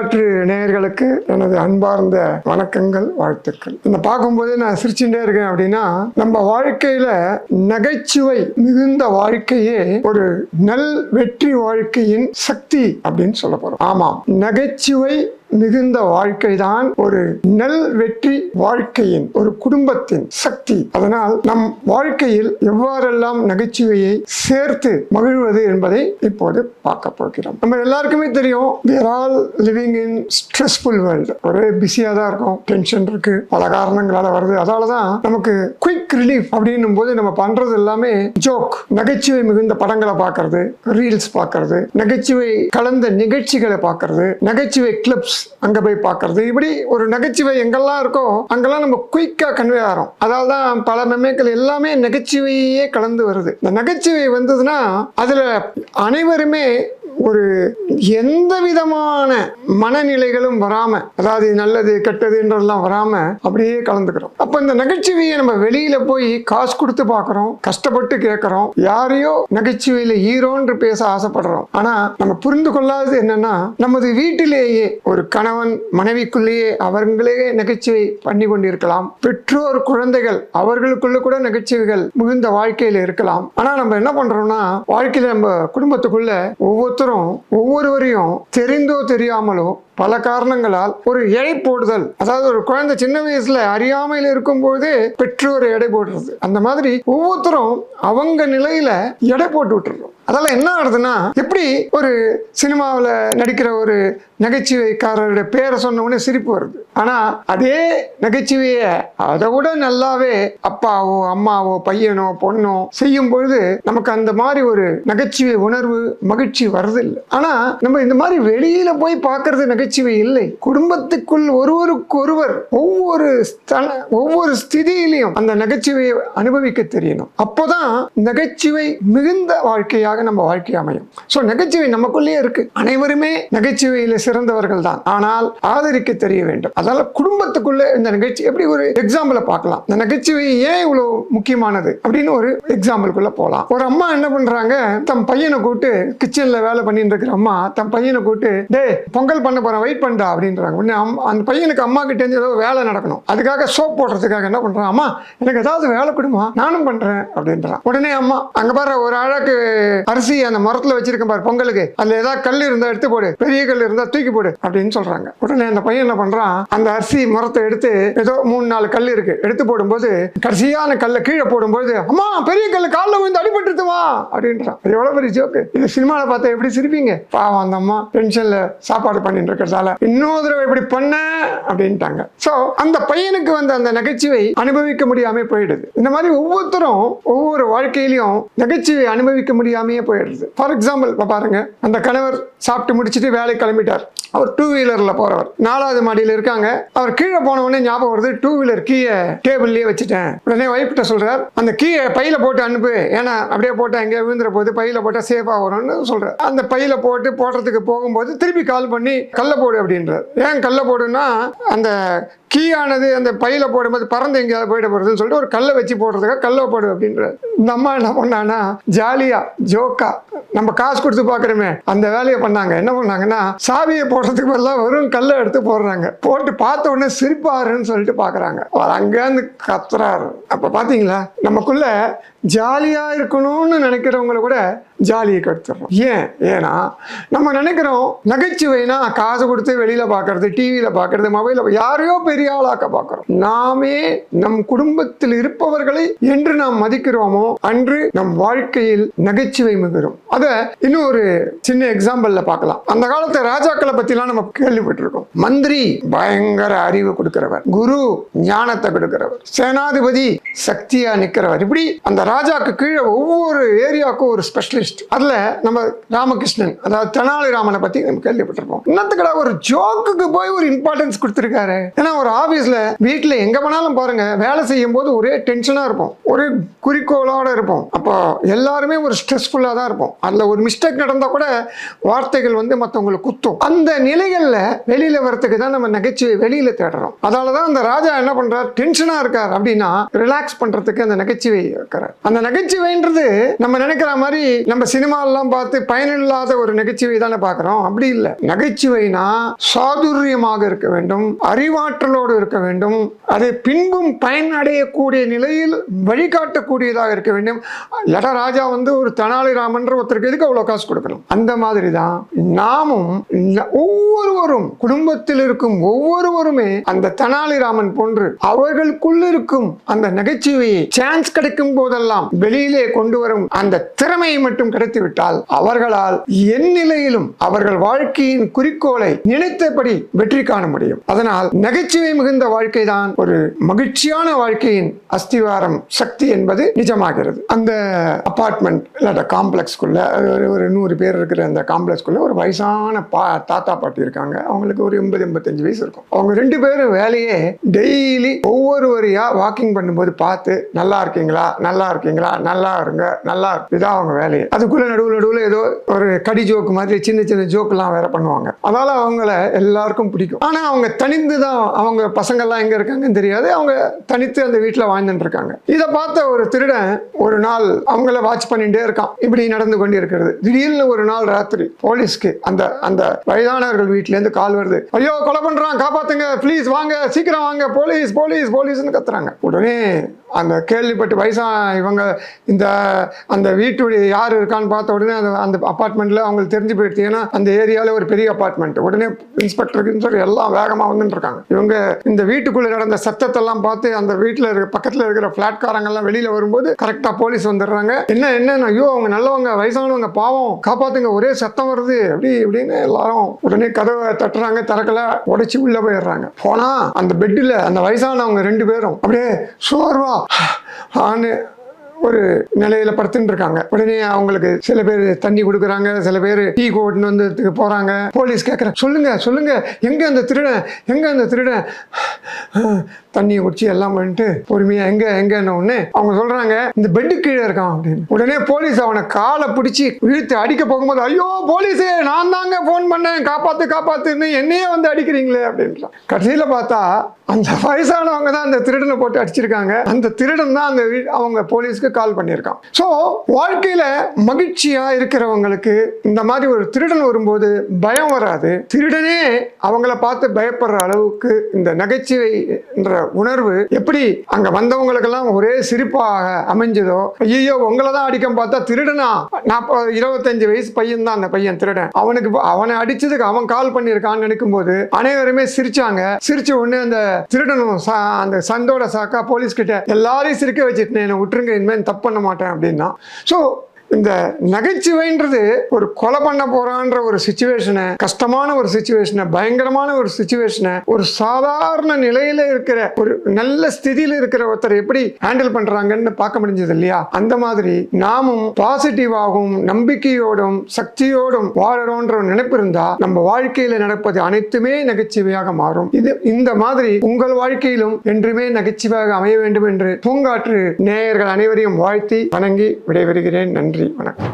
வரலாற்று நேயர்களுக்கு எனது அன்பார்ந்த வணக்கங்கள் வாழ்த்துக்கள். இந்த பார்க்கும்போது நான் சிரிச்சுட்டே இருக்கேன் அப்படின்னா நம்ம வாழ்க்கையில நகைச்சுவை மிகுந்த வாழ்க்கையே ஒரு நல் வெற்றி வாழ்க்கையின் சக்தி அப்படின்னு சொல்ல போறோம். ஆமாம் நகைச்சுவை மிகுந்த வாழ்க்கை தான் ஒரு நல் வெற்றி வாழ்க்கையின் ஒரு குடும்பத்தின் சக்தி. அதனால் நம் வாழ்க்கையில் எவ்வாறெல்லாம் நகைச்சுவையை சேர்த்து மகிழ்வது என்பதை இப்போது பார்க்க போகிறோம். நம்ம எல்லாருக்குமே தெரியும் we're all living in stressful world ஒரே பிஸியாக தான் இருக்கும் டென்ஷன் இருக்கு பல காரணங்களால் வருது. அதால தான் நமக்கு குயிக் ரிலீஃப் அப்படின்னும் போது நம்ம பண்றது எல்லாமே ஜோக் நகைச்சுவை மிகுந்த படங்களை பார்க்கறது ரீல்ஸ் பார்க்கறது நகைச்சுவை கலந்த நிகழ்ச்சிகளை பார்க்கறது நகைச்சுவை கிளிப்ஸ் அங்கே போய் பார்க்கறது. இப்படி ஒரு நகைச்சுவை எங்கெல்லாம் இருக்கோ அங்கெல்லாம் நம்ம குயிக்காக கன்வே ஆகிறோம் அதாவது தான் பல மெமேக்கள் எல்லாமே நகைச்சுவையே கலந்து வருது. இந்த நகைச்சுவை வந்ததுன்னா அதில் அனைவருமே ஒரு எந்த விதமான மனநிலைகளும் வராம அதாவது நல்லது கெட்டதுன்றதெல்லாம் வராம அப்படியே கலந்துக்கிறோம். அப்ப இந்த நகைச்சுவையை நம்ம வெளியில போய் காசு கொடுத்து பார்க்கறோம் கஷ்டப்பட்டு கேட்கறோம் யாரையோ நகைச்சுவையில ஹீரோன்று பேச ஆசைப்படுறோம். ஆனா நம்ம புரிந்து கொள்ளாதது என்னன்னா நமது வீட்டிலேயே ஒரு கணவன் மனைவிக்குள்ளேயே அவர்களே நகைச்சுவை பண்ணி கொண்டிருக்கலாம். பெற்றோர் குழந்தைகள் அவர்களுக்குள்ள கூட நகைச்சுவைகள் மிகுந்த வாழ்க்கையில இருக்கலாம். ஆனா நம்ம என்ன பண்றோம்னா வாழ்க்கையில நம்ம குடும்பத்துக்குள்ள ஒவ்வொருத்தரும் ஒவ்வொருவரையும் தெரிந்தோ தெரியாமலோ பல காரணங்களால் ஒரு எடை போடுதல். அதாவது ஒரு குழந்தை சின்ன வயசுல அறியாமையில் இருக்கும்போது பெற்றோர் எடை போடுறது. அந்த மாதிரி ஒவ்வொருத்தரும் அவங்க நிலையில எடை போட்டு விட்டுறோம் அதெல்லாம் என்ன ஆகுதுன்னா எப்படி ஒரு சினிமாவில் நடிக்கிற ஒரு நகைச்சுவைக்காரருடைய பேரை சொன்ன உடனே சிரிப்பு வருது. ஆனால் அதே நகைச்சுவையை அதை விட நல்லாவே அப்பாவோ அம்மாவோ பையனோ பொண்ணோ செய்யும் பொழுது நமக்கு அந்த மாதிரி ஒரு நகைச்சுவை உணர்வு மகிழ்ச்சி வர்றதில்லை. ஆனால் நம்ம இந்த மாதிரி வெளியில போய் பார்க்கறது நகைச்சுவை இல்லை. குடும்பத்துக்குள் ஒருவருக்கு ஒருவர் ஒவ்வொரு ஸ்தல ஒவ்வொரு ஸ்திதியிலையும் அந்த நகைச்சுவையை அனுபவிக்க தெரியணும். அப்போதான் நகைச்சுவை மிகுந்த வாழ்க்கையாக நம்ம வாழ்க்கை அமையும். ஸோ நகைச்சுவை நமக்குள்ளேயே இருக்கு. அனைவருமே நகைச்சுவையில் சிறந்தவர்கள் தான். ஆனால் ஆதரிக்க தெரிய வேண்டும். அதனால குடும்பத்துக்குள்ள இந்த நிகழ்ச்சி எப்படி ஒரு எக்ஸாம்பிளை பார்க்கலாம். இந்த நகைச்சுவை ஏன் இவ்வளோ முக்கியமானது? அப்படின்னு ஒரு எக்ஸாம்பிளுக்குள்ள போகலாம் ஒரு அம்மா என்ன பண்றாங்க? தம் பையனை கூப்பிட்டு கிச்சன்ல வேலை பண்ணிட்டு இருக்கிற அம்மா தம் பையனை கூப்பிட்டு டேய் பொங்கல் பண்ண போறேன் வெயிட் பண்ணா அப்படின்றாங்க. உடனே அம்மா- அந்த பையனுக்கு அம்மா கிட்ட இருந்து ஏதோ வேலை நடக்கணும். அதுக்காக சோப் போடுறதுக்காக என்ன பண்றான் அம்மா எனக்கு ஏதாவது வேலை கொடுமா? நானும் பண்றேன் அப்படின்றான். உடனே அம்மா அங்க பாரு ஒரு அழகு அரிசி அந்த மரத்துல வச்சிருக்கேன் பாரு பொங்கலுக்கு. அதுல ஏதாவது கல் இருந்தா எடுத்து போடு பெரிய கல் இருந்தா தூக்கி போடு அப்படின்னு சொல்றாங்க. உடனே அந்த பையன் என்ன பண்றான் அந்த அரிசி மரத்தை எடுத்து ஏதோ மூணு நாலு கல் இருக்கு எடுத்து போடும்போது கடைசியான கல்லை கீழே போடும்போது அம்மா பெரிய கல் காலில் விழுந்து அடிபட்டுருத்துமா அப்படின்றான். அது எவ்வளவு பெரிய ஜோக்கு இது சினிமாவில் பார்த்தா எப்படி சிரிப்பீங்க? பாவம் அந்த அம்மா டென்ஷன்ல சாப்பாடு பண்ணிட்டு இருக்கிறதால. இன்னொரு தடவை இப்படி பண்ண அப்படின்ட்டாங்க. ஸோ அந்த பையனுக்கு வந்து அந்த நகைச்சுவை அனுபவிக்க முடியாம போயிடுது. இந்த மாதிரி ஒவ்வொருத்தரும் ஒவ்வொரு வாழ்க்கையிலையும் நகைச்சுவை அனுபவிக்க முடியாமையே போயிடுது. ஃபார் எக்ஸாம்பிள் இப்போ பாருங்க அந்த கணவர் சாப்பிட்டு முடிச்சுட்டு வேலை கிளம்பிட்டார். அவர் டூ வீலரில் போறவர். நாலாவது மாடியில் இருக்காங்க. அவர் கீழே போன உடனே ஞாபகம் வருது டூ வீலர் கீயை டேபிள்லயே வச்சுட்டேன். உடனே ஒய்ஃப்ட்ட சொல்றார் அந்த கீயை பையில போட்டு அனுப்பு. ஏன்னா அப்படியே போட்டு எங்கேயா விழுந்துற போது பையில போட்டா சேஃபா வரும்னு சொல்றார். அந்த பையில போட்டு போடுறதுக்கு போகும்போது திருப்பி கால் பண்ணி கல்ல போடு அப்படின்றார். ஏன் கல்ல போடுன்னா அந்த கீயானது அந்த பையில போடும்போது பறந்து எங்கேயாவது போயிட போறதுன்னு சொல்லிட்டு ஒரு கல்லை வச்சு போடுறதுக்காக கல்ல போடு அப்படின்றார். இந்த அம்மா என்ன பண்ணான்னா ஜாலியா ஜோக்கா நம்ம காசு கொடுத்து பார்க்குறோமே அந்த வேலையை பண்ணாங்க. என்ன பண்ணாங்கன்னா சாவியை போடுறதுக்கு பதிலாக வெறும் கல்லை எடுத்து போடுறாங்க. போட்டு பார்த்த உடனே சிரிப்பாருன்னு சொல்லிட்டு பார்க்குறாங்க. அவர் அங்கேருந்து கத்துறாரு. அப்போ பார்த்தீங்களா நமக்குள்ள ஜாலியாக இருக்கணும்னு நினைக்கிறவங்கள கூட ஜாலியை கெடுத்துடுறோம். ஏன்? ஏன்னா நம்ம நினைக்கிறோம் நகைச்சுவைனா காசு கொடுத்து வெளியில் பார்க்கறது டிவியில் பார்க்கறது மொபைலில் யாரையோ பெரிய ஆளாக்க பார்க்குறோம் நாமே நம் குடும்பத்தில் இருப்பவர்களை என்று நாம் மதிக்கிறோமோ அன்று நம் வாழ்க்கையில் நகைச்சுவை மிகுறோம். அதை இன்னும் ஒரு சின்ன எக்ஸாம்பிள்ல பார்க்கலாம் அந்த காலத்து ராஜாக்களை பற்றிலாம் நம்ம கேள்விப்பட்டிருக்கோம். மந்திரி பயங்கர அறிவு கொடுக்கிறவர். குரு ஞானத்தை கொடுக்கிறவர். சேனாதிபதி சக்தியா நிற்கிறவர் இப்படி அந்த ராஜாக்கு கீழே ஒவ்வொரு ஏரியாவுக்கும் ஒரு ஸ்பெஷலிஸ்ட் அதில் நம்ம ராமகிருஷ்ணன் அதாவது தெனாலிராமனை பற்றி நம்ம கேள்விப்பட்டிருப்போம். இன்னத்துக்கடா ஒரு ஜோக்குக்கு போய் ஒரு இம்பார்ட்டன்ஸ் கொடுத்துருக்காரு. ஏன்னா ஒரு ஆஃபீஸில் வீட்டில் எங்கே வேணாலும் பாருங்க வேலை செய்யும் போது ஒரே டென்ஷனாக இருப்போம். ஒரு குறிக்கோளோட இருப்போம். அப்போ எல்லாருமே ஒரு ஸ்ட்ரெஸ்ஃபுல்லாக தான் இருப்போம். அதில் ஒரு மிஸ்டேக் நடந்தால் கூட வார்த்தைகள் வந்து மற்றவங்களுக்கு குத்தும். அந்த நிலைகளில் வெளியில் வரத்துக்கு தான் நம்ம நகைச்சுவை வெளியில் தேடுறோம். அதனால தான் அந்த ராஜா என்ன பண்ணுறார் டென்ஷனாக இருக்கார் அப்படின்னா ரிலாக்ஸ் பண்ணுறதுக்கு அந்த நகைச்சுவை இருக்கிறார் அந்த நகைச்சுவைன்றது நம்ம நினைக்கிற மாதிரி நம்ம சினிமாலாம் பார்த்து பயனில்லாத ஒரு நகைச்சுவை தானே பார்க்குறோம். அப்படி இல்லை. நகைச்சுவைனா சாதுரியமாக இருக்க வேண்டும் அறிவாற்றலோடு இருக்க வேண்டும் அது பின்பும் பயன் அடையக்கூடிய நிலையில் வழிகாட்டக்கூடியதாக இருக்க வேண்டும். லட ராஜா வந்து ஒரு தெனாலிராமன்ற ஒருத்தருக்கு எதுக்கு அவ்வளோ காசு கொடுக்கணும்? அந்த மாதிரி தான் நாமும் ஒவ்வொருவரும் குடும்பத்தில் இருக்கும் ஒவ்வொருவருமே அந்த தெனாலிராமன் போன்று அவர்களுக்குள் இருக்கும் அந்த நகைச்சுவையை சான்ஸ் கிடைக்கும் போதெல்லாம் வெளியிலே கொண்டு வரும் அந்த திறமையை மட்டும் கிடைத்துவிட்டால் அவர்களால் என் நிலையிலும் அவர்கள் வாழ்க்கையின் குறிக்கோளை நினைத்தபடி வெற்றி காண முடியும். அதனால் நகைச்சுவை மிகுந்த வாழ்க்கை தான் ஒரு மகிழ்ச்சியான வாழ்க்கையின் அஸ்திவாரம் சக்தி என்பது நிஜமாகிறது. அந்த அபார்ட்மெண்ட் இல்லாட்ட காம்ப்ளெக்ஸ்குள்ள ஒரு ஒரு நூறு பேர் இருக்கிற அந்த காம்ப்ளெக்ஸ்குள்ள ஒரு வயசான பா தாத்தா பாட்டி இருக்காங்க. அவங்களுக்கு ஒரு எண்பது எண்பத்தஞ்சு வயசு இருக்கும். அவங்க ரெண்டு பேரும் வேலையே டெய்லி ஒவ்வொருவரையா வாக்கிங் பண்ணும்போது பார்த்து நல்லா இருக்கீங்களா? நல்லா இருக்கீங்களா? நல்லா இருங்க. நல்லா இருக்கு. இதான் அவங்க வேலையை அதுக்குள்ள நடுவில் நடுவில் ஏதோ ஒரு கடி ஜோக்கு மாதிரி சின்ன சின்ன ஜோக்கெல்லாம் வேற பண்ணுவாங்க. அதனால அவங்கள எல்லாருக்கும் பிடிக்கும். ஆனா அவங்க தனிந்து தான் அவங்க பசங்கள்லாம் எங்க இருக்காங்கன்னு தெரியாது. அவங்க தனித்து அந்த வீட்டில் வாழ்ந்துட்டு இருக்காங்க. இதை பார்த்த ஒரு திருடன் ஒரு நாள் அவங்கள வாட்ச் பண்ணிட்டே இருக்கான். இப்படி நடந்து கொண்டு இருக்கிறது. திடீர்னு ஒரு நாள் ராத்திரி போலீஸ்க்கு அந்த அந்த வயதானவர்கள் வீட்டிலேருந்து கால் வருது. ஐயோ கொலை பண்றான். காப்பாத்துங்க. ப்ளீஸ் வாங்க. சீக்கிரம் வாங்க. போலீஸ் போலீஸ் போலீஸ்னு கத்துறாங்க. உடனே அந்த கேள்விப்பட்டு வயசா அவங்க இந்த அந்த வீட்டுடைய யார் இருக்கான்னு பார்த்த உடனே அந்த அந்த அப்பார்ட்மெண்ட்டில் அவங்களுக்கு தெரிஞ்சு போயிடுச்சு. ஏன்னா அந்த ஏரியாவில் ஒரு பெரிய அப்பார்ட்மெண்ட் உடனே இன்ஸ்பெக்டருக்கு சொல்லி எல்லாம் வேகமாக வந்துட்டு இருக்காங்க. இவங்க இந்த வீட்டுக்குள்ளே நடந்த சத்தத்தெல்லாம் பார்த்து அந்த வீட்டில் இருக்க பக்கத்தில் இருக்கிற ஃப்ளாட்காரங்கெல்லாம் வெளியில் வரும்போது கரெக்டாக போலீஸ் வந்துடுறாங்க. என்ன என்ன ஐயோ அவங்க நல்லவங்க வயசானவங்க பாவம் காப்பாத்துங்க ஒரே சத்தம் வருது அப்படி இப்படின்னு எல்லாரும் உடனே கதவை தட்டுறாங்க திறக்கல உடைச்சு உள்ள போயிடுறாங்க. போனா அந்த பெட்டில் அந்த வயசானவங்க ரெண்டு பேரும் அப்படியே சோர்வா ஆன்னு ஒரு நிலையில படுத்துட்டு இருக்காங்க உடனே அவங்களுக்கு சில பேர் தண்ணி கொடுக்குறாங்க சில பேர் டீ கோட்டுன்னு வந்து போறாங்க. போலீஸ் கேட்குற சொல்லுங்க சொல்லுங்க எங்க அந்த திருடன் எங்க அந்த திருடன்? தண்ணியை குடிச்சு எல்லாம் பண்ணிட்டு பொறுமையா எங்க எங்கன்னு ஒன்று அவங்க சொல்றாங்க இந்த பெட்டு கீழே இருக்கான் அப்படின்னு. உடனே போலீஸ் அவனை காலை பிடிச்சி இழுத்து அடிக்க போகும்போது ஐயோ போலீஸே நான் தாங்க ஃபோன் பண்ணேன் காப்பாத்து காப்பாத்துன்னு என்னையே வந்து அடிக்கிறீங்களே அப்படின்றான். கடைசியில பார்த்தா அந்த வயசானவங்க தான் அந்த திருடனை போட்டு அடிச்சிருக்காங்க. அந்த திருடன் தான் அந்த வீ- அவங்க போலீஸ்க்கு கால் பண்ணியிருக்கான். ஸோ வாழ்க்கையில் மகிழ்ச்சியாக இருக்கிறவங்களுக்கு இந்த மாதிரி ஒரு திருடன் வரும்போது பயம் வராது. திருடனே அவங்கள பார்த்து பயப்படுற அளவுக்கு இந்த நகைச்சுவை என்ற உணர்வு எப்படி அங்கே வந்தவங்களுக்கெல்லாம் ஒரே சிரிப்பாக அமைஞ்சதோ ஐயோ உங்களை தான் அடிக்க பார்த்தா திருடனா? நாற்பது இருபத்தஞ்சு வயசு பையன் தான் அந்த பையன் திருடன். அவனுக்கு அவனை அடிச்சதுக்கு அவன் கால் பண்ணியிருக்கான்னு நினைக்கும் போது அனைவருமே சிரிச்சாங்க. சிரிச்ச உடனே அந்த திருடனும் சா- அந்த சந்தோட சாக்கா போலீஸ் கிட்ட எல்லாரையும் சிரிக்க வச்சுட்டு என்னை விட்டுருங்க இனிமேல் தப்பு பண்ண மாட்டேன் அப்படின்னா. ஸோ இந்த நகைச்சுவைன்றது ஒரு கொலை பண்ண போறான்ற ஒரு சுச்சுவேஷனை கஷ்டமான ஒரு சுச்சுவேஷனை பயங்கரமான ஒரு சுச்சுவேஷனை ஒரு சாதாரண நிலையில இருக்கிற ஒரு நல்ல ஸ்திதியில இருக்கிற ஒருத்தர் எப்படி ஹேண்டில் பண்றாங்கன்னு பார்க்க முடிஞ்சது இல்லையா? அந்த மாதிரி நாமும் பாசிட்டிவாகவும் நம்பிக்கையோடும் சக்தியோடும் வாழறோன்ற ஒரு நினைப்பு இருந்தா நம்ம வாழ்க்கையில நடப்பது அனைத்துமே நகைச்சுவையாக மாறும். இது இந்த மாதிரி உங்கள் வாழ்க்கையிலும் என்றுமே நகைச்சுவையாக அமைய வேண்டும் என்று பூங்காற்று நேயர்கள் அனைவரையும் வாழ்த்தி வணங்கி விடைபெறுகிறேன். நன்றி. வணக்கம்